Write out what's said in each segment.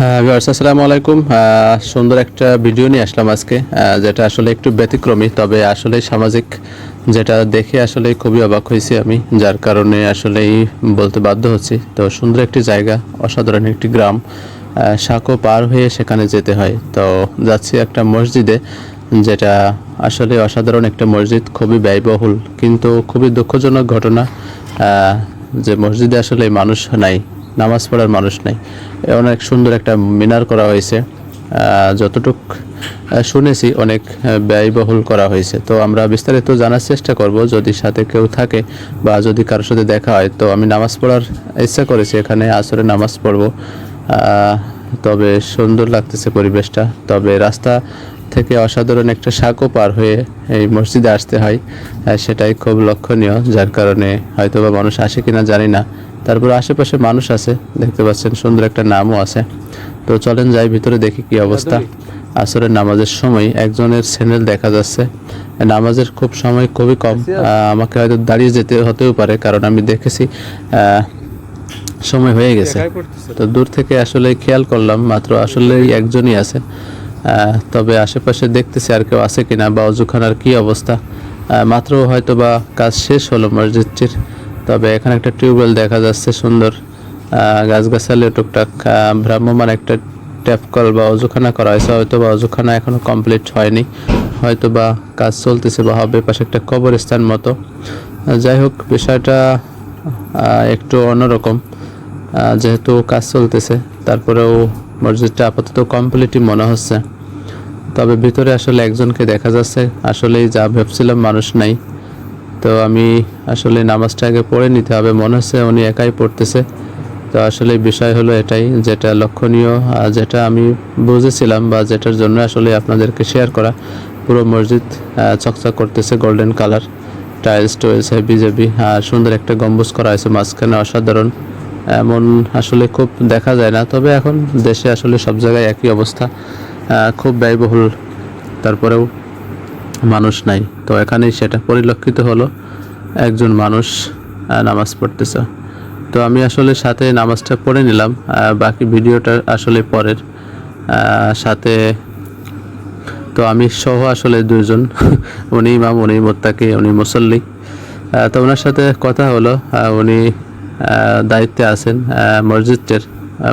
হ্যাঁ আসসালামু আলাইকুম। সুন্দর একটা ভিডিও নিয়ে আসলাম আজকে যেটা আসলে একটু ব্যতিক্রমী, তবে আসলে সামাজিক যেটা দেখে আসলে খুবই অবাক হয়েছি আমি, যার কারণে আসলেই বলতে বাধ্য হচ্ছি। তো সুন্দর একটি জায়গা, অসাধারণ একটি গ্রাম সাঁকো পার হয়ে সেখানে যেতে হয়। তো যাচ্ছি একটা মসজিদে, যেটা আসলে অসাধারণ একটা মসজিদ, খুবই ব্যয়বহুল, কিন্তু খুবই দুঃখজনক ঘটনা যে মসজিদে আসলে মানুষ নাই। নামাজ পড়ার মানুষ নাই। অনেক সুন্দর একটা মিনার করা হয়েছে। যতটুক শুনেছি অনেক ব্যয়বহুল করা হয়েছে। তো আমরা বিস্তারিত জানার চেষ্টা করব। যদি সাথে কেউ থাকে বা যদি কারোর সাথে দেখা হয়, তো আমি নামাজ পড়ার ইচ্ছা করেছি, এখানে আসরে নামাজ পড়ব। তবে সুন্দর লাগতেছে পরিবেশটা। তবে রাস্তা থেকে অসাধারণ একটা সাঁকো পার হয়ে এই মসজিদে আসতে হয়। সেটাই খুব লক্ষণীয়। যার কারণে হয়তোবা মানুষ আসে কিনা জানি না। তারপর আশেপাশে মানুষ আছে দেখতে পাচ্ছেন সুন্দর একটা নামও আছে। তো চলেন যাই ভিতরে দেখি কি অবস্থা। আসরের নামাজের সময় একজনের চ্যানেল দেখা যাচ্ছে। নামাজের খুব সময় খুবই কম। আমাকে হয়তো দাঁড়িয়ে যেতে হতেও পারে কারণ আমি দেখেছি সময় হয়ে গেছে। তো দূর থেকে আসলে খেয়াল করলাম মাত্র আসলে একজনই আছে। আহ, তবে আশেপাশে দেখতেছি আর কেউ আছে কিনা বা অজুখানার কি অবস্থা। আহ, মাত্র হয়তো বা কাজ শেষ হলো মসজিদটির। তবে এখানে একটা টিউবওয়েল দেখা যাচ্ছে, সুন্দর গাছগাছালি, টুকটাক ভ্রাম্যমান একটা ট্যাপ কল বা অজুখানা করা হয়েছে হয়তো বা অজুখানা এখনও কমপ্লিট হয়নি হয়তো বা কাজ চলতেছে বা হবে পাশে একটা কবরস্থান মতো। যাই হোক, বিষয়টা একটু অন্যরকম। যেহেতু কাজ চলতেছে, তারপরেও মসজিদটা আপাতত কমপ্লিটই মনে হচ্ছে। তবে ভিতরে আসলে একজনকে দেখা যাচ্ছে, আসলেই যা ভেবছিলাম মানুষ নাই। তো আমি আসলে নামাজটা আগে পড়ে নিতে হবে, মনে হচ্ছে উনি একাই পড়তেছে। তো আসলে বিষয় হলো এটাই, যেটা লক্ষণীয় যেটা আমি বুঝেছিলাম বা যেটার জন্য আসলে আপনাদেরকে শেয়ার করা। পুরো মসজিদ চকচক করতেছে গোল্ডেন কালার টাইলস টয়েলস হেভি জেবি আর সুন্দর একটা গম্বুজ করা হয়েছে, মাঝখানে অসাধারণ। এমন আসলে খুব দেখা যায় না, তবে এখন দেশে আসলে সব জায়গায় একই অবস্থা। খুব ব্যয়বহুল। তারপরেও মানুষ নাই। তো এখানেই সেটা পরিলক্ষিত হলো একজন মানুষ নামাজ পড়তেছে। তো আমি আসলে সাথে নামাজটা পড়ে নিলাম বাকি ভিডিওটা আসলে পরের সাথে তো আমি সহ আসলে দুজন উনি ইমাম উনি মোত্তাকি উনি মুসল্লি। তো ওনার সাথে কথা হলো উনি দায়িত্বে আছেন আহ,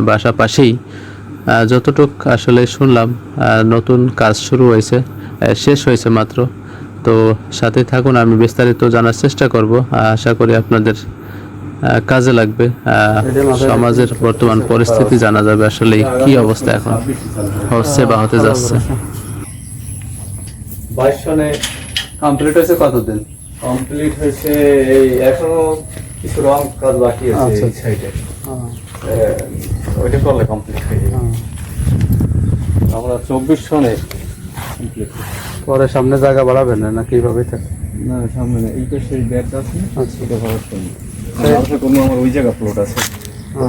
বাসা পাশেই। যতটুক আসলে শুনলাম নতুন কাজ শুরু হয়েছে। শেষ হয়েছে মাত্র। তো সাথে থাকুন আমি বিস্তারিত জানার চেষ্টা করব। আশা করি আপনাদের কাজে লাগবে। সমাজের বর্তমান পরিস্থিতি জানা যাবে আসলে কি অবস্থা এখন। হচ্ছে বা হতে যাচ্ছে। বাইশ সনে কমপ্লিট হয়েছে কতদিন? কমপ্লিট হয়েছে এই এখনও কিছু রং কাজ বাকি আছে আচ্ছা, এই সাইডে ওইটা করলে কমপ্লিট হয়ে যাবে। আমরা চব্বিশ সনে পরে সামনে জায়গা বাড়াবেন না কীভাবে না সামনে না এইটা সেই ব্যাগ আছে আচ্ছা। এটা শুনি মানুষের কোনো আমার ওই জায়গা প্লট আছে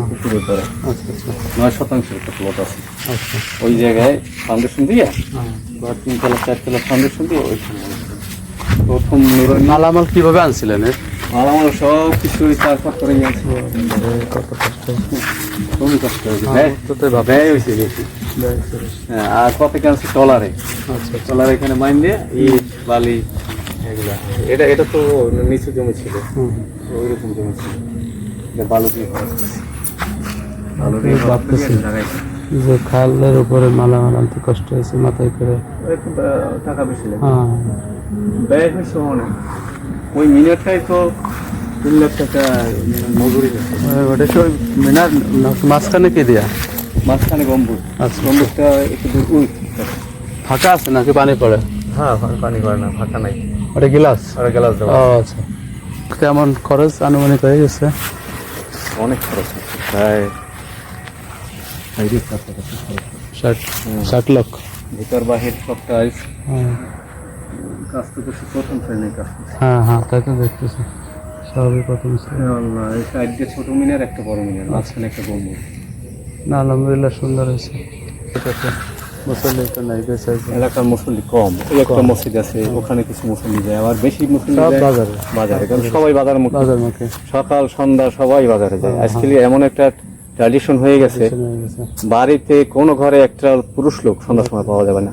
পুকুরের দ্বারা আচ্ছা আচ্ছা। নয় শতাংশের একটা প্লট আছে। আচ্ছা। ওই জায়গায় ফাউন্ডেশন দিয়ে বা তিনতলা চারতলা ফাউন্ডেশন দিয়ে ওইখানে প্রথম মালামাল কীভাবে আনছিলেন এর? মালামাল সব কিছু করে গেছে কত কষ্ট খুবই কষ্ট ব্যয় হয়েছে বেশি হ্যাঁ, আর কত ক্যান্সি টলারে। আচ্ছা টলার এখানে মাইন দিয়ে ইট বালি এগুলা। এটা এটা তো নিচু জমি ছিল। হুম ওই জমি ছিল। এটা বালু দিয়ে দিয়ে। লাগাইছে। যে খালের উপরে মালামাল আনতে কষ্ট হয়েছে মাথায় করে টাকা বেশি লাগে। হ্যাঁ। ব্যয় হয়েছে অনেক। ওই মিনিটটাই তো তিন লাখ টাকা মজুরি ওটা কি ওই মিনার না- মাঝখানে কি দেয়া? মাঝখানে গম্বুজ। আচ্ছা। গম্বুজটা একটু দূর উই ফাঁকা আছে নাকি পানি পড়ে? হ্যাঁ পানি করে না ফাঁকা নাই। ওটা গিলাস? আর গ্লাস দেওয়া। আচ্ছা। কেমন খরচ আনুমানিক হয়ে গেছে? অনেক খরচ হচ্ছে প্রায়। ষাট ষাট লক্ষ। ভিতর বাহির সব টাইলস হ্যাঁ কাজ তো করছি প্রথম শ্রেণির কাজ হ্যাঁ হ্যাঁ তাই তো দেখতেছি। সবই প্রথম শ্রেণি। আল্লাহ, এই সাইড ছোট মিনার একটা বড় মিনার মাঝখানে একটা গম্বুজ না আলহামদুলিল্লাহ সুন্দর হয়েছে। মুসল্লি তো নাই বেঁচে এলাকার মুসল্লি কম। এই একটা মসজিদ আছে ওখানে কিছু মুসল্লি যায় আবার বেশি মুসল্লি সব বাজারে। বাজারে কারণ সবাই বাজার মুখ। বাজার মুখে। সকাল সন্ধ্যা সবাই বাজারে যায়। আজকে এমন একটা ট্র্যাডিশন হয়ে গেছে গেছে। বাড়িতে কোনো ঘরে একটা পুরুষ লোক সন্ধ্যার সময় পাওয়া যাবে না।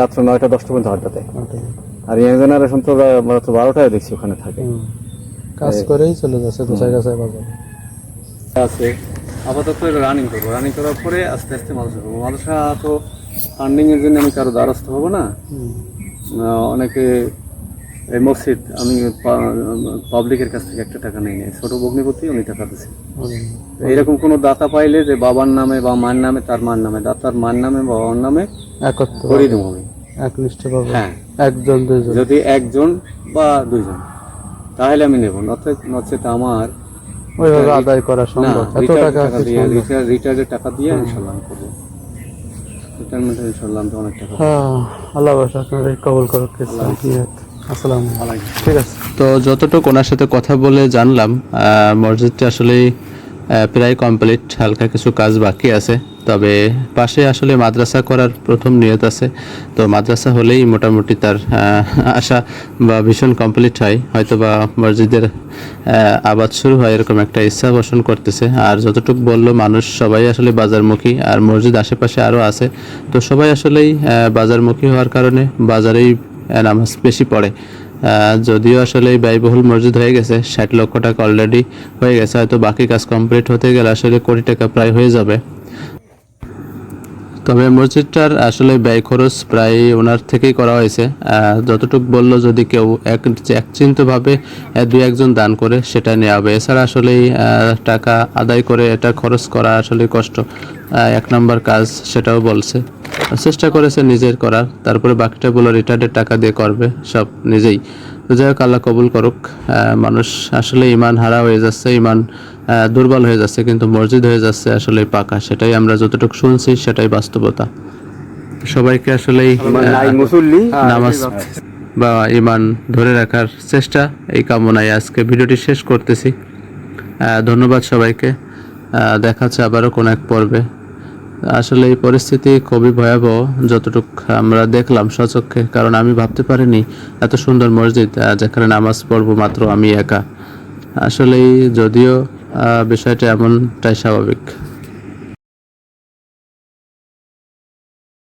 রাত্র নয়টা দশটা পর্যন্ত আড্ডা দেয়। আর ইয়াং জেনারেশন তো রাত্র মাত্র বারোটায় দেখছি ওখানে থাকে। কাজ করেই চলে যাচ্ছে দু কাছে বাজার। আছে। আপাতত রানিং করব। রানিং করার পরে আস্তে আস্তে মাদ্রাসা করব মাদ্রাসা তো ফান্ডিং এর জন্য আমি কারও দ্বারস্থ হব না। অনেকে এই মসজিদ আমি পাবলিকের কাছ থেকে একটা টাকা নেই। ছোট ভগ্নিপতি উনি টাকা দিচ্ছে এরকম কোনো দাতা পাইলে যে বাবার নামে বা মার নামে তার মার নামে দাতার মার নামে বাবার নামে করে দেবো আমি। হ্যাঁ। একজন দুইজন? যদি একজন বা দুইজন তাহলে আমি নেব। নচেত নচেত আমার ওইভাবে আদায় করা সম্ভব। এত টাকা দিয়ে সম্ভব। টাকা দিয়ে ইনশাল্লাহ আমি করব। রিটায়ারমেন্টে ইনশাল্লাহ আমি তো অনেক টাকা হ্যাঁ আল্লাহ আপনার কবল করুক। ঠিক আছে। তো যতটুকু ওনার সাথে কথা বলে জানলাম মসজিদটা আসলেই প্রায় কমপ্লিট হালকা কিছু কাজ বাকি আছে। তবে পাশে আসলে মাদ্রাসা করার প্রথম নিয়ত আছে। তো মাদ্রাসা হলেই মোটামুটি তার আশা বা ভীষণ কমপ্লিট হয়। হয়তো বা মসজিদের আবাদ শুরু হয় এরকম একটা ইচ্ছা পোষণ করতেছে। আর যতটুকু বলল মানুষ, সবাই আসলে বাজারমুখী। আর মসজিদ আশেপাশে আরও আছে। তো সবাই আসলেই বাজারমুখী হওয়ার কারণে বাজারেই নামাজ বেশি পড়ে। যদিও আসলে এই ব্যয়বহুল মসজিদ হয়ে গেছে, ষাট লক্ষ টাকা অলরেডি হয়ে গেছে, হয়তো বাকি কাজ কমপ্লিট হতে গেলে আসলে কোটি টাকা প্রায় হয়ে যাবে। তবে মসজিদটার আসলে ব্যয় খরচ প্রায় ওনার থেকেই করা হয়েছে। যতটুকু বলল, যদি কেউ এক একচিন্তভাবে দুই একজন দান করে, সেটা নেওয়া হবে। এছাড়া আসলেই টাকা আদায় করে এটা খরচ করা আসলে কষ্ট। এক নম্বর কাজ সেটাও বলছে। চেষ্টা করেছে নিজের করার। তারপরে বাকিটা বলে রিটায়ার্ডের টাকা দিয়ে করবে সব নিজেই। তো যাই হোক আল্লাহ কবুল করুক। মানুষ আসলে ইমান হারা হয়ে যাচ্ছে ইমান দুর্বল হয়ে যাচ্ছে কিন্তু মসজিদ হয়ে যাচ্ছে আসলে পাকা। সেটাই আমরা যতটুকু শুনছি সেটাই বাস্তবতা। সবাইকে আসলেই নামাজ বা ইমান ধরে রাখার চেষ্টা এই কামনায় আজকে ভিডিওটি শেষ করতেছি। আহ, ধন্যবাদ সবাইকে। আহ, দেখা হচ্ছে আবারও কোনো এক পর্বে। আসলে এই পরিস্থিতি খুবই ভয়াবহ, যতটুক আমরা দেখলাম সচক্ষে, কারণ আমি ভাবতে পারিনি এত সুন্দর মসজিদ যেখানে নামাজ পড়ব মাত্র আমি একা। আসলেই যদিও বিষয়টা এমনটাই স্বাভাবিক।